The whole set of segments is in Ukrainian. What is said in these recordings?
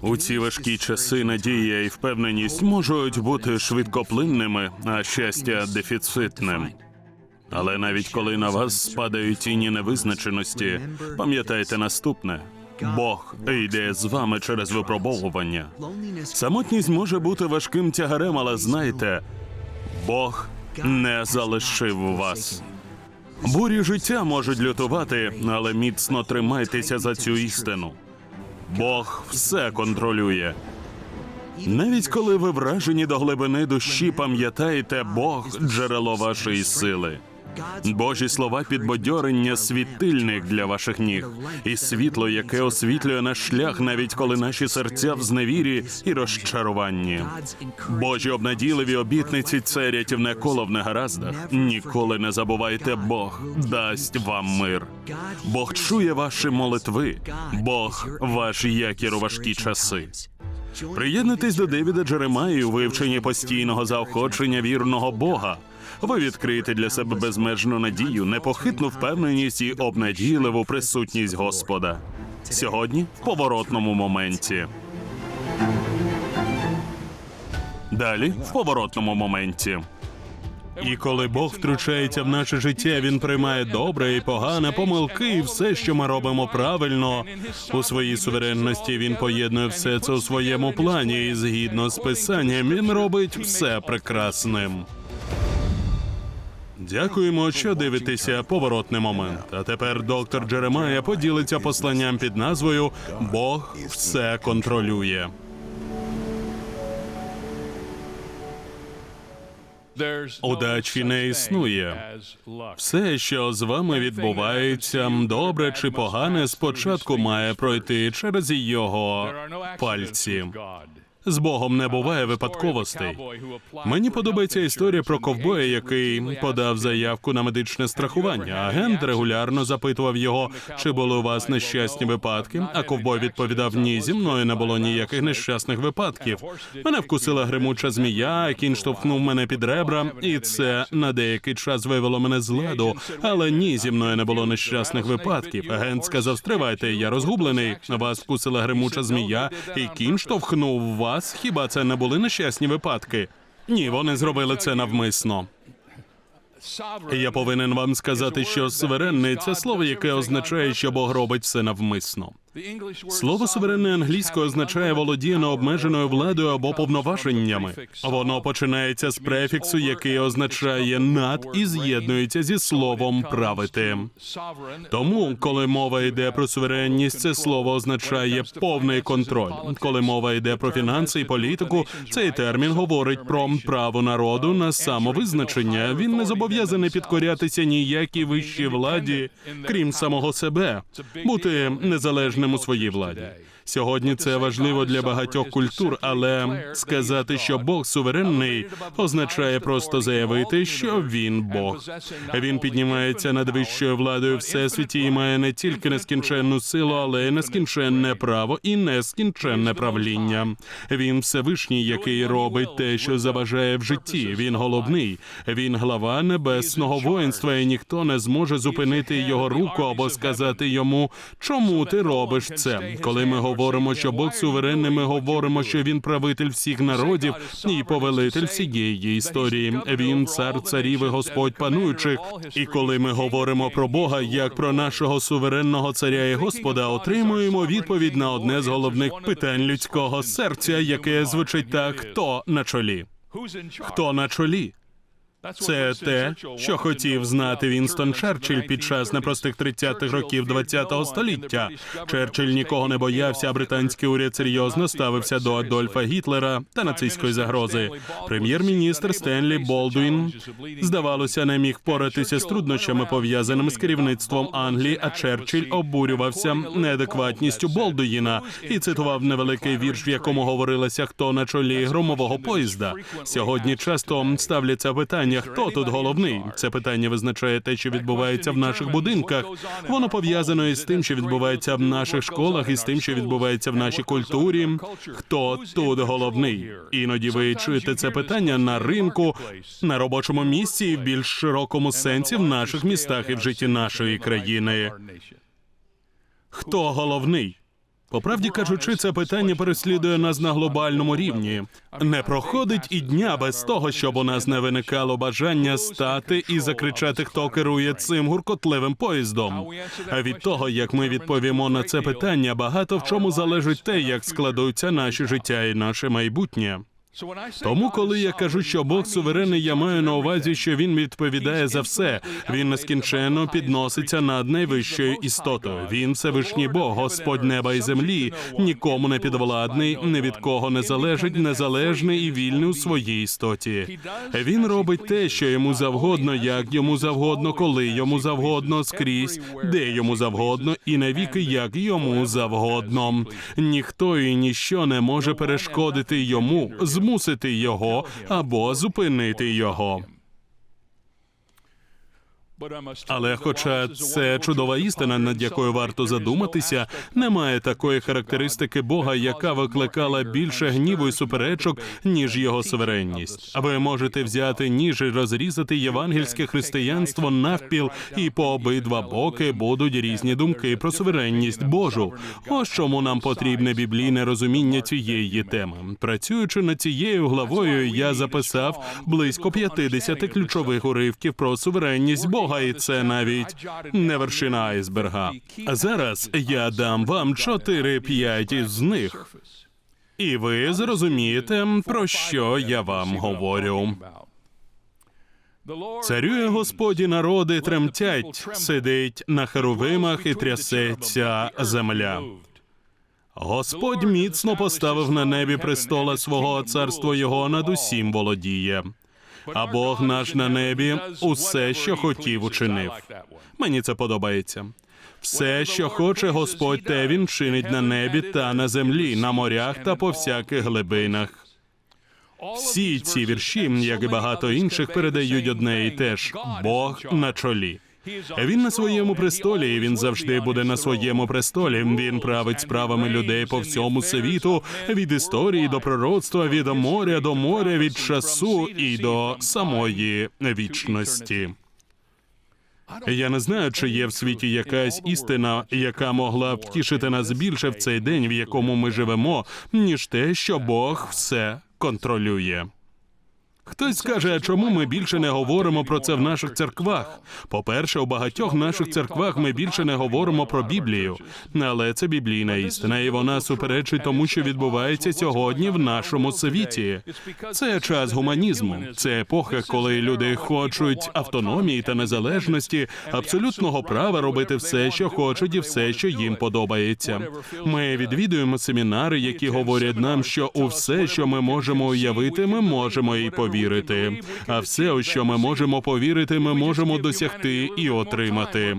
У ці важкі часи надія і впевненість можуть бути швидкоплинними, а щастя дефіцитним. Але навіть коли на вас спадають тіні невизначеності, пам'ятайте наступне: Бог йде з вами через випробовування. Самотність може бути важким тягарем, але знайте, Бог не залишив вас. Бурі життя можуть лютувати, але міцно тримайтеся за цю істину. Бог все контролює. Навіть коли ви вражені до глибини душі, пам'ятайте Бог джерело вашої сили. Божі слова підбадьорення світильник для ваших ніг і світло, яке освітлює наш шлях, навіть коли наші серця в зневірі і розчаруванні. Божі обнадійливі обітниці це рятівне коло в негараздах. Ніколи не забувайте, Бог дасть вам мир. Бог чує ваші молитви. Бог ваш якір у важкі часи. Приєднуйтесь до Девіда Джеремаї у вивченні постійного заохочення вірного Бога. Ви відкриєте для себе безмежну надію, непохитну впевненість і обнадійливу присутність Господа. Сьогодні в поворотному моменті. Далі в поворотному моменті. І коли Бог втручається в наше життя, він приймає добре і погане, помилки і все, що ми робимо правильно. У своїй суверенності він поєднує все це у своєму плані, і згідно з писанням, він робить все прекрасним. Дякуємо, що дивитеся поворотний момент. А тепер доктор Джеремая поділиться посланням під назвою Бог все контролює. Удачі не існує. Все, що з вами відбувається, добре чи погане, спочатку має пройти через його пальці. З Богом не буває випадковостей. Мені подобається історія про ковбоя, який подав заявку на медичне страхування. Агент регулярно запитував його, чи були у вас нещасні випадки. А ковбой відповідав: ні, зі мною не було ніяких нещасних випадків. Мене вкусила гримуча змія, кінь штовхнув мене під ребра, і це на деякий час вивело мене з ладу. Але ні, зі мною не було нещасних випадків. Агент сказав: Стривайте, я розгублений. Вас вкусила гримуча змія, і кінь штовхнув вас. Хіба це не були нещасні випадки? Ні, вони зробили це навмисно. Я повинен вам сказати, що суверенний це слово, яке означає, що Бог робить все навмисно. Слово суверенне англійською означає володіє необмеженою владою або повноваженнями. Воно починається з префіксу, який означає над і з'єднується зі словом правити. Тому, коли мова йде про суверенність, це слово означає повний контроль. Коли мова йде про фінанси і політику, цей термін говорить про право народу на самовизначення. Він не зобов'язаний підкорятися ніякій вищій владі, крім самого себе, бути незалежним у своїй владі. Сьогодні це важливо для багатьох культур, але сказати, що Бог суверенний, означає просто заявити, що він Бог. Він піднімається над вищою владою всесвіті і має не тільки нескінченну силу, але й нескінченне право і нескінченне правління. Він Всевишній, який робить те, що забажає в житті. Він головний, він глава небесного воїнства, і ніхто не зможе зупинити його руку або сказати йому, чому ти робиш це. Коли ми говоримо, що Бог суверенний, ми говоримо, що він правитель всіх народів і повелитель всієї історії. Він цар царів і Господь пануючих. І коли ми говоримо про Бога як про нашого суверенного царя і Господа, отримуємо відповідь на одне з головних питань людського серця, яке звучить так: хто на чолі? Хто на чолі? Це те, що хотів знати Вінстон Черчилль під час непростих 30-х років ХХ століття. Черчилль нікого не боявся, а британський уряд серйозно ставився до Адольфа Гітлера та нацистської загрози. Прем'єр-міністр Стенлі Болдуін, здавалося, не міг впоратися з труднощами, пов'язаними з керівництвом Англії. А Черчилль обурювався неадекватністю Болдуїна і цитував невеликий вірш, в якому говорилося, хто на чолі громового поїзда. Сьогодні часто ставляться питання, хто тут головний. Це питання визначає те, що відбувається в наших будинках. Воно пов'язано із тим, що відбувається в наших школах, і з тим, що відбувається в нашій культурі. Хто тут головний? Іноді ви чуєте це питання на ринку, на робочому місці і в більш широкому сенсі в наших містах і в житті нашої країни. Хто головний? По правді кажучи, це питання переслідує нас на глобальному рівні. Не проходить і дня без того, щоб у нас не виникало бажання стати і закричати, хто керує цим гуркотливим поїздом. А від того, як ми відповімо на це питання, багато в чому залежить те, як складуться наші життя і наше майбутнє. Тому, коли я кажу, що Бог суверенний, я маю на увазі, що він відповідає за все. Він нескінченно підноситься над найвищою істотою. Він Всевишній Бог, Господь неба і землі, нікому не підвладний, ні від кого не залежить, незалежний і вільний у своїй істоті. Він робить те, що йому завгодно, як йому завгодно, коли йому завгодно, скрізь, де йому завгодно, і навіки, як йому завгодно. Ніхто і ніщо не може перешкодити йому, змусити його або зупинити його. Але, хоча це чудова істина, над якою варто задуматися, немає такої характеристики Бога, яка викликала більше гніву і суперечок, ніж його суверенність. А ви можете взяти ніж і розрізати євангельське християнство навпіл, і по обидва боки будуть різні думки про суверенність Божу. Ось чому нам потрібне біблійне розуміння цієї теми. Працюючи над цією главою, я записав близько 50 ключових уривків про суверенність Бога, і це навіть не вершина айсберга. А зараз я дам вам 4-5 із них, і ви зрозумієте, про що я вам говорю. Царює Господі, народи тремтять, сидить на херовимах і трясеться земля. Господь міцно поставив на небі престола свого царство його над усім володіє. А Бог наш на небі усе, що хотів, учинив. Мені це подобається. Все, що хоче Господь, те він чинить на небі та на землі, на морях та по всяких глибинах. Всі ці вірші, як і багато інших, передають одне і те ж Бог на чолі. Він на своєму престолі, і він завжди буде на своєму престолі. Він править справами людей по всьому світу, від історії до пророцтва, від моря до моря, від часу і до самої вічності. Я не знаю, чи є в світі якась істина, яка могла б втішити нас більше в цей день, в якому ми живемо, ніж те, що Бог все контролює. Хтось скаже, а чому ми більше не говоримо про це в наших церквах? По-перше, у багатьох наших церквах ми більше не говоримо про Біблію, але це біблійна істина, і вона суперечить тому, що відбувається сьогодні в нашому світі. Це час гуманізму, це епоха, коли люди хочуть автономії та незалежності, абсолютного права робити все, що хочуть, і все, що їм подобається. Ми відвідуємо семінари, які говорять нам, що у все, що ми можемо уявити, ми можемо і повірити. А все, у що ми можемо повірити, ми можемо досягти і отримати.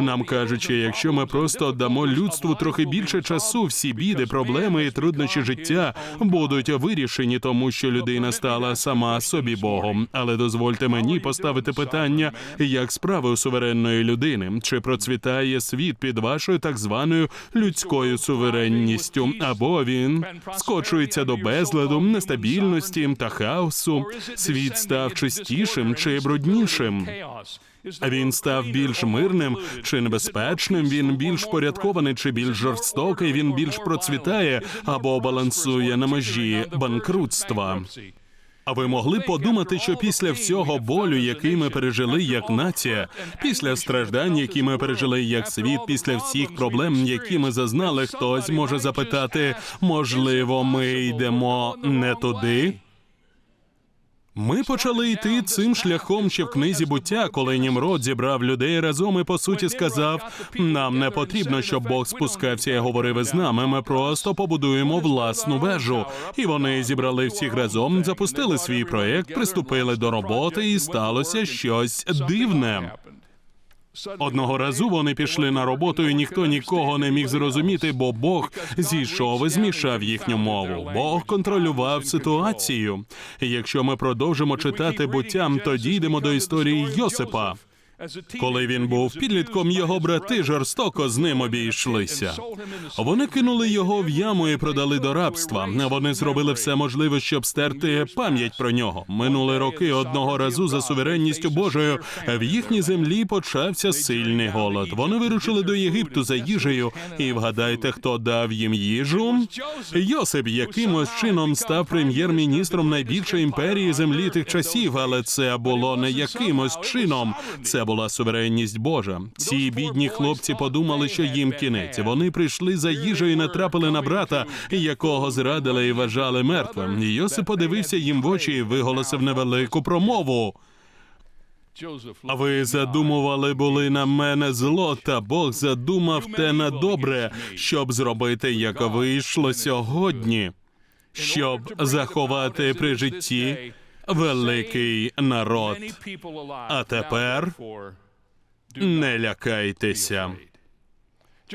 Нам кажуть, що якщо ми просто дамо людству трохи більше часу, всі біди, проблеми і труднощі життя будуть вирішені, тому що людина стала сама собі Богом. Але дозвольте мені поставити питання, як справи у суверенної людини, чи процвітає світ під вашою так званою людською суверенністю, або він скочується до безладу, нестабільності та хаосу. Світ став чистішим чи бруднішим. Він став більш мирним чи небезпечним. Він більш порядкований чи більш жорстокий. Він більш процвітає або балансує на межі банкрутства. А ви могли подумати, що після всього болю, який ми пережили як нація, після страждань, які ми пережили як світ, після всіх проблем, які ми зазнали, хтось може запитати, можливо, ми йдемо не туди? Ми почали йти цим шляхом ще в книзі буття, коли Німрод зібрав людей разом і по суті сказав: нам не потрібно, щоб Бог спускався і говорив із нами. Ми просто побудуємо власну вежу. І вони зібрали всіх разом, запустили свій проєкт, приступили до роботи, і сталося щось дивне. Одного разу вони пішли на роботу, і ніхто нікого не міг зрозуміти, бо Бог зійшов і змішав їхню мову. Бог контролював ситуацію. Якщо ми продовжимо читати буттям, то дійдемо до історії Йосипа. Коли він був підлітком, його брати жорстоко з ним обійшлися. Вони кинули його в яму і продали до рабства. Вони зробили все можливе, щоб стерти пам'ять про нього. Минули роки одного разу за суверенністю Божою. В їхній землі почався сильний голод. Вони вирушили до Єгипту за їжею. І вгадайте, хто дав їм їжу? Йосип якимось чином став прем'єр-міністром найбільшої імперії землі тих часів, але це було не якимось чином. Це була суверенність Божа. Ці бідні хлопці подумали, що їм кінець. Вони прийшли за їжею і натрапили на брата, якого зрадили і вважали мертвим. Йосип подивився їм в очі і виголосив невелику промову. А ви задумували були на мене зло, та Бог задумав те на добре, щоб зробити, як вийшло сьогодні, щоб заховати при житті великий народ. А тепер Не лякайтеся.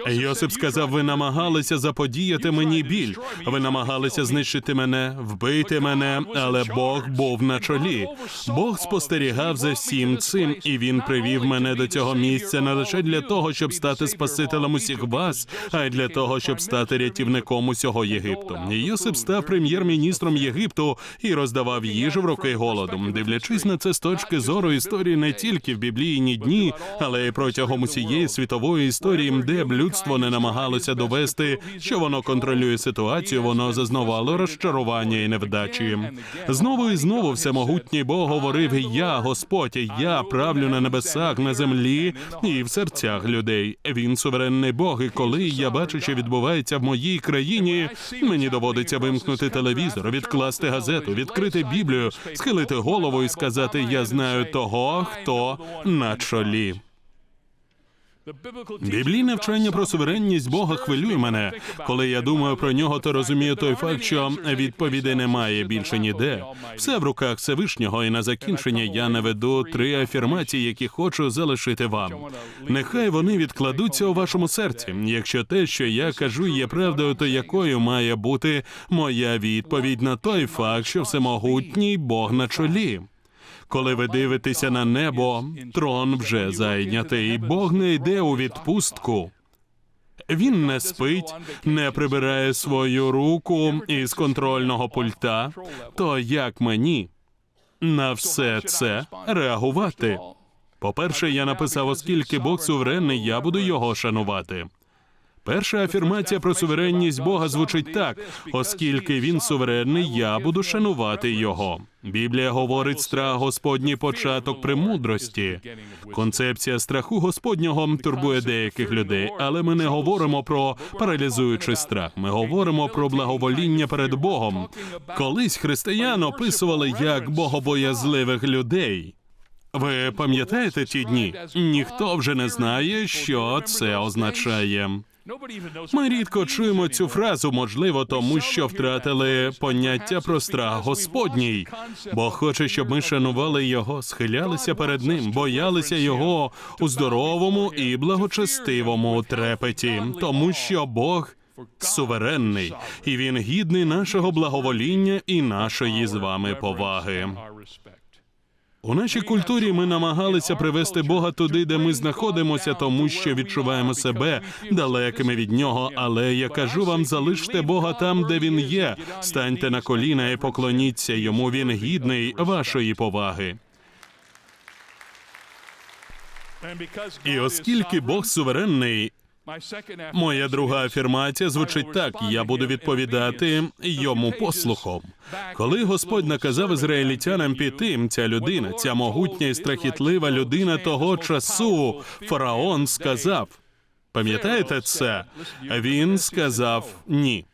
Йосип сказав: ви намагалися заподіяти мені біль. Ви намагалися знищити мене, вбити мене, але Бог був на чолі. Бог спостерігав за всім цим, і він привів мене до цього місця не лише для того, щоб стати спасителем усіх вас, а й для того, щоб стати рятівником усього Єгипту. Йосип став прем'єр-міністром Єгипту і роздавав їжу в роки голоду. Дивлячись на це з точки зору історії не тільки в біблійні дні, але й протягом усієї світової історії, де б людство не намагалося довести, що воно контролює ситуацію, воно зазнавало розчарування і невдачі. Знову і знову всемогутній Бог говорив: Я Господь, я правлю на небесах, на землі і в серцях людей. Він суверенний Бог. І коли я бачу, що відбувається в моїй країні, мені доводиться вимкнути телевізор, відкласти газету, відкрити Біблію, схилити голову і сказати: Я знаю того, хто на чолі. Біблійне вчення про суверенність Бога хвилює мене. Коли я думаю про нього, то розумію той факт, що відповідей немає більше ніде. Все в руках Всевишнього, і на закінчення я наведу три афірмації, які хочу залишити вам. Нехай вони відкладуться у вашому серці. Якщо те, що я кажу, є правдою, то якою має бути моя відповідь на той факт, що всемогутній Бог на чолі. Коли ви дивитеся на небо, трон вже зайнятий. Бог не йде у відпустку. Він не спить, не прибирає свою руку із контрольного пульта. То як мені на все це реагувати? По-перше, я написав, оскільки Бог суверенний, я буду його шанувати. Перша афірмація про суверенність Бога звучить так: оскільки він суверенний, я буду шанувати його. Біблія говорить страх Господній початок премудрості. Концепція страху Господнього турбує деяких людей, але ми не говоримо про паралізуючий страх. Ми говоримо про благовоління перед Богом. Колись християн описували як богобоязливих людей. Ви пам'ятаєте ті дні? Ніхто вже не знає, що це означає. Ми рідко чуємо цю фразу, можливо, тому що втратили поняття про страх Господній. Бог хоче, щоб ми шанували його, схилялися перед ним, боялися його у здоровому і благочестивому трепеті, тому що Бог суверенний, і він гідний нашого благовоління і нашої з вами поваги. У нашій культурі ми намагалися привести Бога туди, де ми знаходимося, тому що відчуваємо себе далекими від нього. Але я кажу вам, залиште Бога там, де він є. Станьте на коліна і поклоніться йому. Він гідний вашої поваги. І оскільки Бог суверенний, моя друга афірмація звучить так: я буду відповідати йому послухом. Коли Господь наказав ізраїльтянам піти, ця людина, ця могутня і страхітлива людина того часу, фараон сказав. Пам'ятаєте це? Він сказав ні.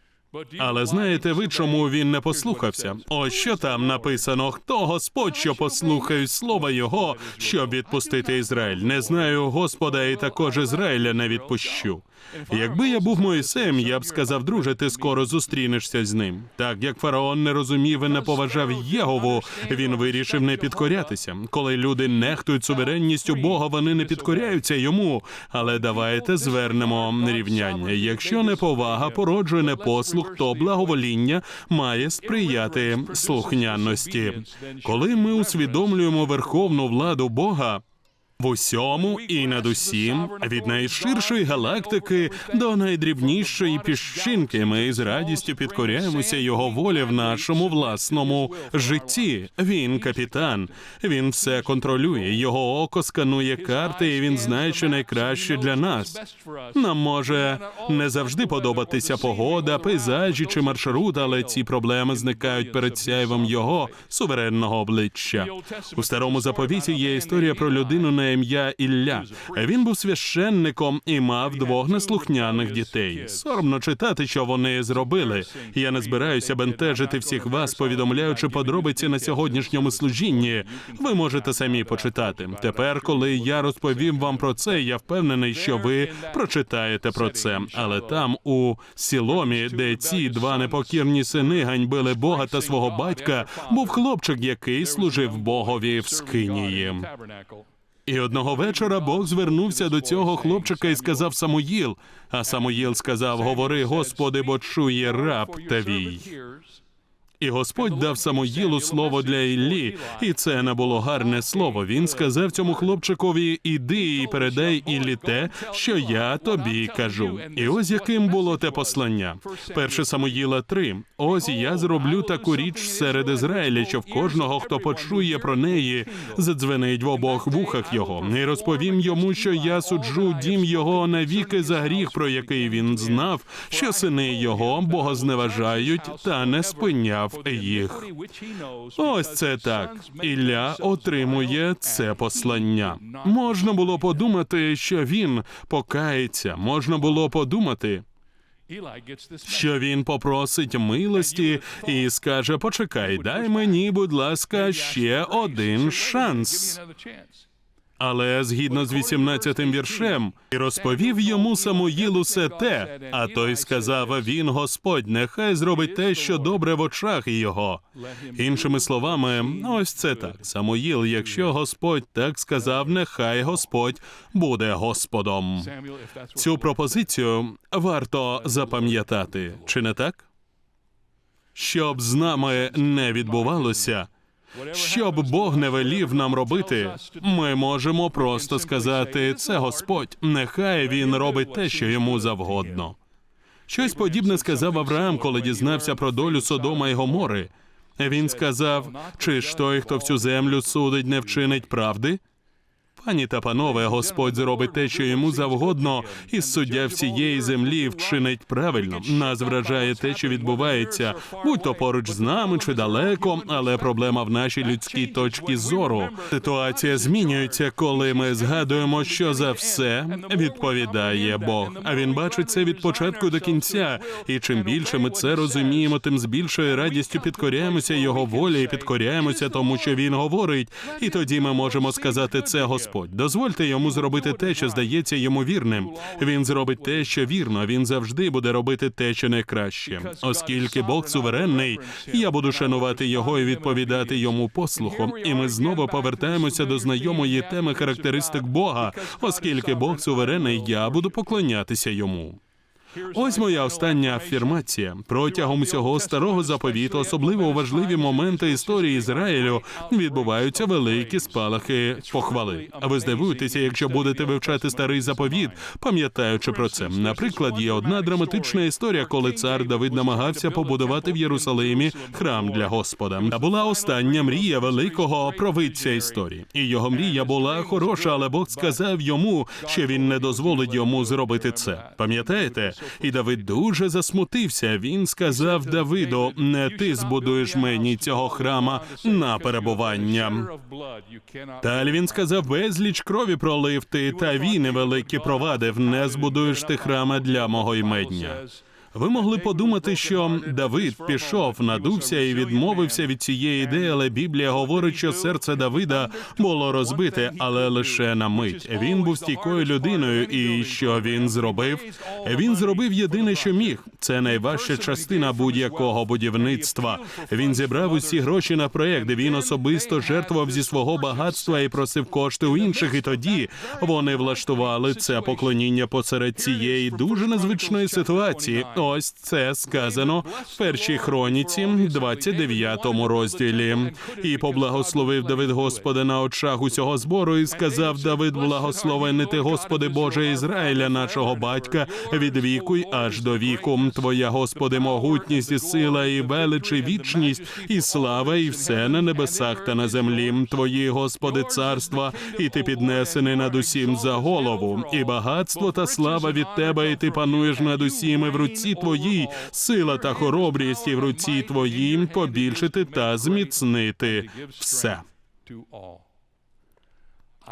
Але знаєте ви, чому він не послухався? Ось що там написано: хто Господь, що послухає слова Його, щоб відпустити Ізраїль? Не знаю Господа, і також Ізраїля не відпущу. Якби я був Моїсеєм, я б сказав, друже, ти скоро зустрінешся з ним. Так як фараон не розумів і не поважав Єгову, він вирішив не підкорятися. Коли люди нехтують суверенністю Бога, вони не підкоряються йому. Але давайте звернемо рівняння. Якщо неповага породжує непослух, то благовоління має сприяти слухняності. Коли ми усвідомлюємо верховну владу Бога. В усьому і над усім, від найширшої галактики до найдрібнішої піщинки, ми з радістю підкоряємося його волі в нашому власному житті. Він капітан, він все контролює. Його око сканує карти, і він знає, що найкраще для нас. Нам може не завжди подобатися погода, пейзажі чи маршрут, але ці проблеми зникають перед сяйвом його суверенного обличчя. У старому заповіті є історія про людину на ім'я Ілля. Він був священником і мав двох неслухняних дітей. Соромно читати, що вони зробили. Я не збираюся бентежити всіх вас, повідомляючи подробиці на сьогоднішньому служінні. Ви можете самі почитати. Тепер, коли я розповім вам про це, я впевнений, що ви прочитаєте про це. Але там, у Сіломі, де ці два непокірні сини ганьбили Бога та свого батька, був хлопчик, який служив Богові в Скинії. І одного вечора Бог звернувся до цього хлопчика і сказав Самуїл. А Самуїл сказав: Говори, Господи, бо чує раб твій. І Господь дав Самуїлу слово для Іллі, і це не було гарне слово. Він сказав цьому хлопчикові: іди і передай Іллі те, що я тобі кажу. І ось яким було те послання. Перше Самуїла 3. Ось я зроблю таку річ серед Ізраїля, що в кожного, хто почує про неї, задзвенить в обох вухах його. І розповім йому, що я суджу дім його навіки за гріх, про який він знав, що сини його богозневажають та не спиняв їх. Ось це так. Ілля отримує це послання. Можна було подумати, що він покається. Можна було подумати, що він попросить милості і скаже: Почекай, дай мені, будь ласка, ще один шанс. Але згідно з 18-тим віршем, і розповів йому Самуїл усе те. А той сказав: Він Господь, нехай зробить те, що добре в очах його. Іншими словами, ось це так. Самуїл, якщо Господь так сказав, нехай Господь буде Господом. Цю пропозицію варто запам'ятати, чи не так? Щоб з нами не відбувалося. Щоб Бог не велів нам робити, ми можемо просто сказати: це Господь, нехай він робить те, що йому завгодно. Щось подібне сказав Авраам, коли дізнався про долю Содома і Гомори. Він сказав: чи ж той, хто всю землю судить, не вчинить правди? Пані та панове, Господь зробить те, що йому завгодно, і суддя всієї землі вчинить правильно. Нас вражає те, що відбувається, будь то поруч з нами чи далеко, але проблема в нашій людській точці зору. Ситуація змінюється, коли ми згадуємо, що за все відповідає Бог. А він бачить це від початку до кінця. І чим більше ми це розуміємо, тим з більшою радістю підкоряємося його волі і підкоряємося тому, що він говорить. І тоді ми можемо сказати це Господь. Дозвольте йому зробити те, що здається йому вірним. Він зробить те, що вірно. Він завжди буде робити те, що найкраще. Оскільки Бог суверенний, я буду шанувати його і відповідати йому послухом. І ми знову повертаємося до знайомої теми характеристик Бога, оскільки Бог суверенний, я буду поклонятися йому. Ось моя остання афірмація. Протягом усього старого заповіту, особливо у важливі моменти історії Ізраїлю, відбуваються великі спалахи похвали. А ви здивуєтеся, якщо будете вивчати старий заповіт, пам'ятаючи про це. Наприклад, є одна драматична історія, коли цар Давид намагався побудувати в Єрусалимі храм для Господа. Та була остання мрія великого провидця історії. І його мрія була хороша, але Бог сказав йому, що він не дозволить йому зробити це. Пам'ятаєте? І Давид дуже засмутився. Він сказав Давиду: не ти збудуєш мені цього храма на перебування. Далі він сказав: безліч крові пролив ти, та війни великі провадив. Не збудуєш ти храма для мого імення. Ви могли подумати, що Давид пішов, надувся і відмовився від цієї ідеї, але Біблія говорить, що серце Давида було розбите, але лише на мить. Він був стійкою людиною, і що він зробив? Він зробив єдине, що міг. Це найважча частина будь-якого будівництва. Він зібрав усі гроші на проект. Він особисто жертвував зі свого багатства і просив кошти у інших. І тоді вони влаштували це поклоніння посеред цієї дуже незвичної ситуації. Ось це сказано в першій хроніці, 29 розділі. І поблагословив Давид Господа на очах усього збору, і сказав Давид, благословений ти, Господи Боже Ізраїля, нашого батька, від віку й аж до віку. Твоя, Господи, могутність і сила, і велич, і вічність, і слава, і все на небесах та на землі. Твої, Господи, царства, і ти піднесений над усім за голову, і багатство та слава від тебе, і ти пануєш над усім, і в руці твоїй сила та хоробрість, і в руці твоїм побільшити та зміцнити все.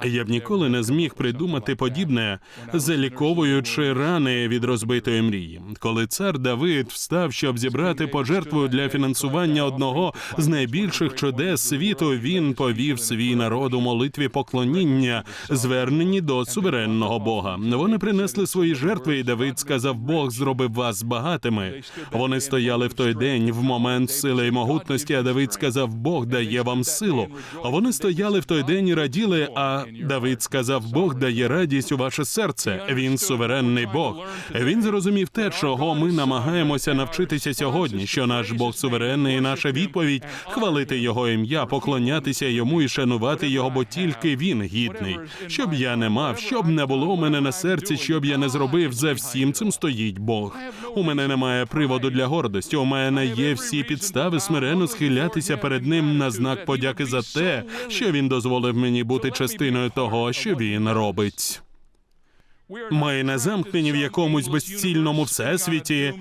Я б ніколи не зміг придумати подібне, заліковуючи рани від розбитої мрії. Коли цар Давид встав, щоб зібрати пожертву для фінансування одного з найбільших чудес світу, він повів свій народ у молитві поклоніння, звернені до суверенного Бога. Вони принесли свої жертви, і Давид сказав: Бог зробив вас багатими. Вони стояли в той день в момент сили і могутності. А Давид сказав: Бог дає вам силу. А вони стояли в той день і раділи. А Давид сказав: Бог дає радість у ваше серце. Він суверенний Бог. Він зрозумів те, чого ми намагаємося навчитися сьогодні. Що наш Бог суверенний, і наша відповідь хвалити його ім'я, поклонятися йому і шанувати його, бо тільки він гідний. Щоб я не мав, щоб не було у мене на серці, щоб я не зробив, за всім цим стоїть Бог. У мене немає приводу для гордості. У мене є всі підстави смиренно схилятися перед ним на знак подяки за те, що він дозволив мені бути частиною того, що він робить. Ми не замкнені в якомусь безцільному всесвіті,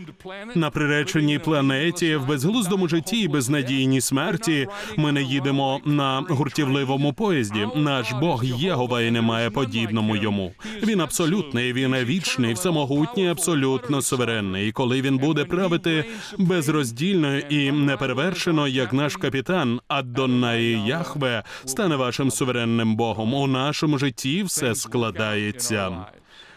на приреченій планеті, в безглуздому житті і безнадійній смерті. Ми не їдемо на гуртівливому поїзді. Наш Бог Єгова і немає подібному йому. Він абсолютний, він вічний, всемогутній, абсолютно суверенний. І коли він буде правити безроздільно і неперевершено, як наш капітан Адонай Яхве стане вашим суверенним Богом. У нашому житті все складається.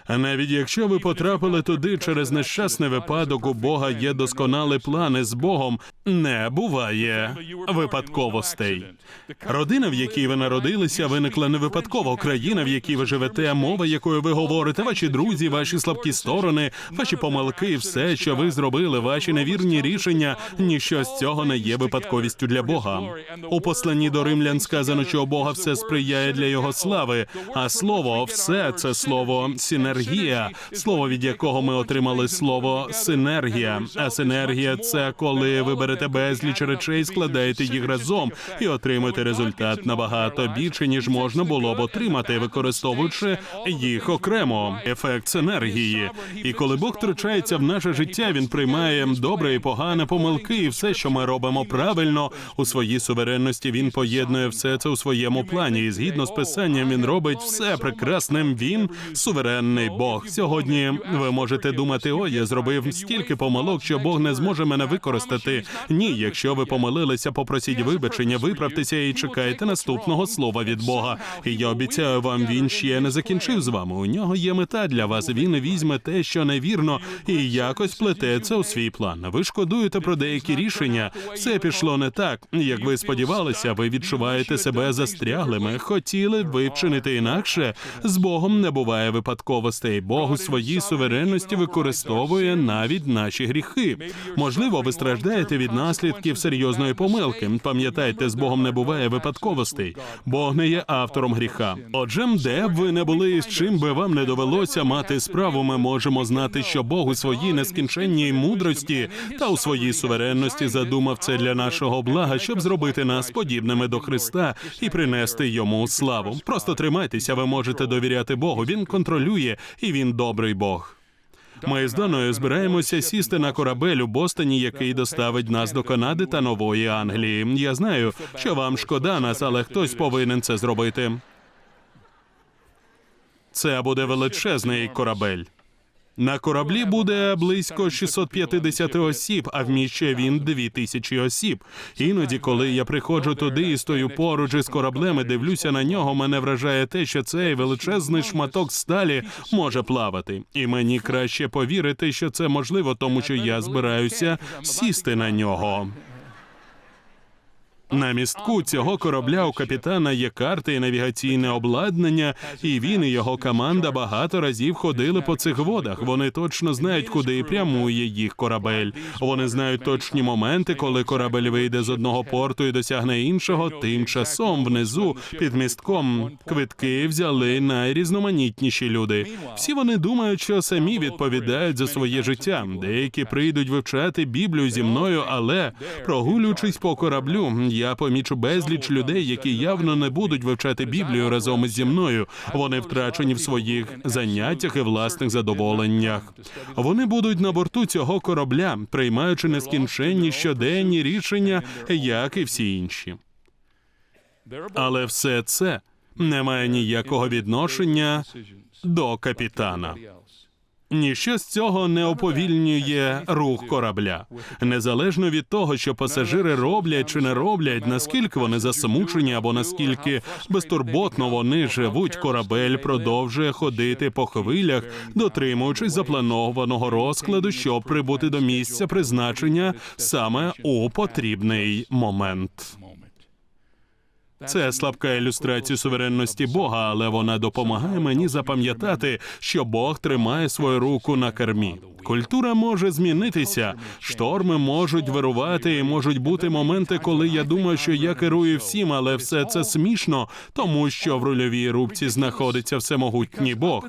А навіть якщо ви потрапили туди через нещасний випадок, у Бога є досконалі плани з Богом. Не буває випадковостей. Родина, в якій ви народилися, виникла не випадково. Країна, в якій ви живете, мова, якою ви говорите, ваші друзі, ваші слабкі сторони, ваші помилки, все, що ви зробили, ваші невірні рішення. Ніщо з цього не є випадковістю для Бога. У посланні до римлян сказано, що у Бога все сприяє для його слави, а слово все це слово синергія, слово від якого ми отримали слово синергія. А синергія це коли ви берете безліч речей, складаєте їх разом і отримуєте результат набагато більше, ніж можна було б отримати, використовуючи їх окремо. Ефект синергії. І коли Бог втручається в наше життя, він приймає добре і погане помилки, і все, що ми робимо правильно у своїй суверенності. Він поєднує все це у своєму плані. І згідно з писанням, він робить все прекрасним. Він суверенний Бог. Сьогодні ви можете думати, о, я зробив стільки помилок, що Бог не зможе мене використати. Ні, якщо ви помилилися, попросіть вибачення, виправтеся і чекайте наступного слова від Бога. І я обіцяю вам, він ще не закінчив з вами. У нього є мета для вас. Він візьме те, що невірно, і якось плете це у свій план. Ви шкодуєте про деякі рішення. Все пішло не так, як ви сподівалися. Ви відчуваєте себе застряглими. Хотіли б ви вчинити інакше. З Богом не буває випадковостей. Бог у своїй суверенності використовує навіть наші гріхи. Можливо, ви страждаєте від наслідків серйозної помилки. Пам'ятайте, з Богом не буває випадковостей. Бог не є автором гріха. Отже, де б ви не були з чим би вам не довелося мати справу, ми можемо знати, що Бог у своїй нескінченній мудрості та у своїй суверенності задумав це для нашого блага, щоб зробити нас подібними до Христа і принести йому славу. Просто тримайтеся, ви можете довіряти Богу. Він контролює і він добрий Бог. Ми з Даною збираємося сісти на корабель у Бостоні, який доставить нас до Канади та Нової Англії. Я знаю, що вам шкода нас, але хтось повинен це зробити. Це буде величезний корабель. На кораблі буде близько 650 осіб, а вміщує він 2000 осіб. Іноді, коли я приходжу туди і стою поруч із кораблем і дивлюся на нього, мене вражає те, що цей величезний шматок сталі може плавати. І мені краще повірити, що це можливо, тому що я збираюся сісти на нього. На містку цього корабля у капітана є карти і навігаційне обладнання, і він і його команда багато разів ходили по цих водах. Вони точно знають, куди прямує їх корабель. Вони знають точні моменти, коли корабель вийде з одного порту і досягне іншого. Тим часом внизу під містком квитки взяли найрізноманітніші люди. Всі вони думають, що самі відповідають за своє життя. Деякі прийдуть вивчати Біблію зі мною, але прогулюючись по кораблю, я помічу безліч людей, які явно не будуть вивчати Біблію разом зі мною. Вони втрачені в своїх заняттях і власних задоволеннях. Вони будуть на борту цього корабля, приймаючи нескінченні щоденні рішення, як і всі інші. Але все це не має ніякого відношення до капітана. Ніщо з цього не уповільнює рух корабля, незалежно від того, що пасажири роблять чи не роблять, наскільки вони засмучені або наскільки безтурботно вони живуть. Корабель продовжує ходити по хвилях, дотримуючись запланованого розкладу, щоб прибути до місця призначення саме у потрібний момент. Це слабка ілюстрація суверенності Бога, але вона допомагає мені запам'ятати, що Бог тримає свою руку на кермі. Культура може змінитися, шторми можуть вирувати, і можуть бути моменти, коли я думаю, що я керую всім, але все це смішно, тому що в рульовій рубці знаходиться всемогутній Бог.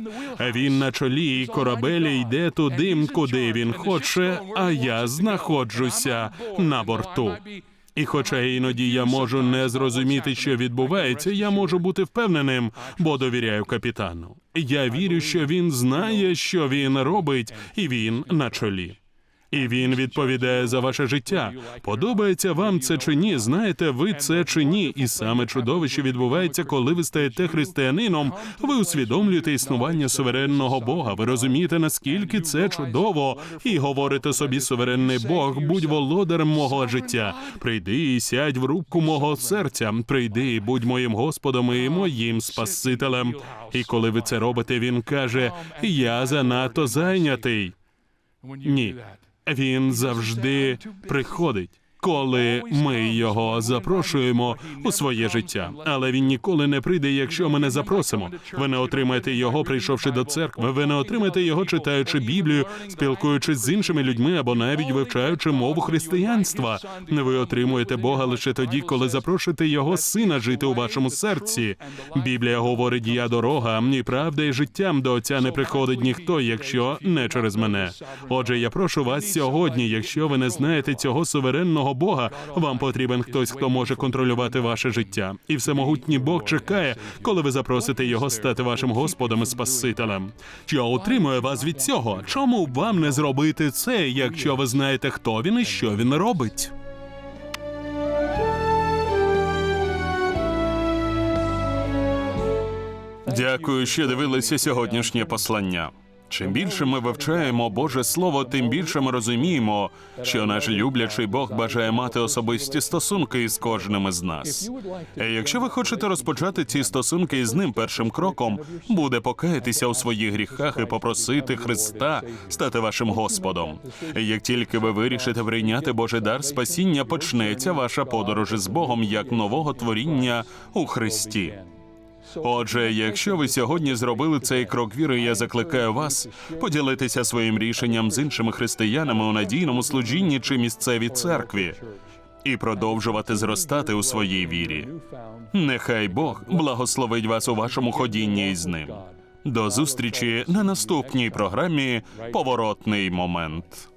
Він на чолі, і корабель йде туди, куди він хоче, а я знаходжуся на борту. І хоча іноді я можу не зрозуміти, що відбувається, я можу бути впевненим, бо довіряю капітану. Я вірю, що він знає, що він робить, і він на чолі. І він відповідає за ваше життя. Подобається вам це чи ні? Знаєте ви це чи ні? І саме чудове, що відбувається, коли ви стаєте християнином, ви усвідомлюєте існування суверенного Бога. Ви розумієте, наскільки це чудово, і говорите собі, суверенний Бог, будь володарем мого життя. Прийди і сядь в рубку мого серця. Прийди і будь моїм Господом і моїм Спасителем. І коли ви це робите, він каже: Я занадто зайнятий. Ні. Він завжди приходить, коли ми його запрошуємо у своє життя. Але він ніколи не прийде, якщо ми не запросимо. Ви не отримаєте його, прийшовши до церкви. Ви не отримаєте його, читаючи Біблію, спілкуючись з іншими людьми або навіть вивчаючи мову християнства. Ви отримуєте Бога лише тоді, коли запрошуєте його сина жити у вашому серці. Біблія говорить: я дорога, і правда, і життям до Отця не приходить ніхто, якщо не через мене. Отже, я прошу вас сьогодні, якщо ви не знаєте цього суверенного Бога, вам потрібен хтось, хто може контролювати ваше життя. І всемогутній Бог чекає, коли ви запросите його стати вашим Господом і Спасителем. Що утримує вас від цього? Чому вам не зробити це, якщо ви знаєте, хто він і що він робить? Дякую, що дивилися сьогоднішнє послання. Чим більше ми вивчаємо Боже Слово, тим більше ми розуміємо, що наш люблячий Бог бажає мати особисті стосунки із кожним із нас. І якщо ви хочете розпочати ці стосунки із ним, першим кроком буде покаятися у своїх гріхах і попросити Христа стати вашим Господом. Як тільки ви вирішите прийняти Божий дар спасіння, почнеться ваша подорож із Богом як нового творіння у Христі. Отже, якщо ви сьогодні зробили цей крок віри, я закликаю вас поділитися своїм рішенням з іншими християнами у надійному служінні чи місцевій церкві і продовжувати зростати у своїй вірі. Нехай Бог благословить вас у вашому ходінні із ним. До зустрічі на наступній програмі Поворотний момент.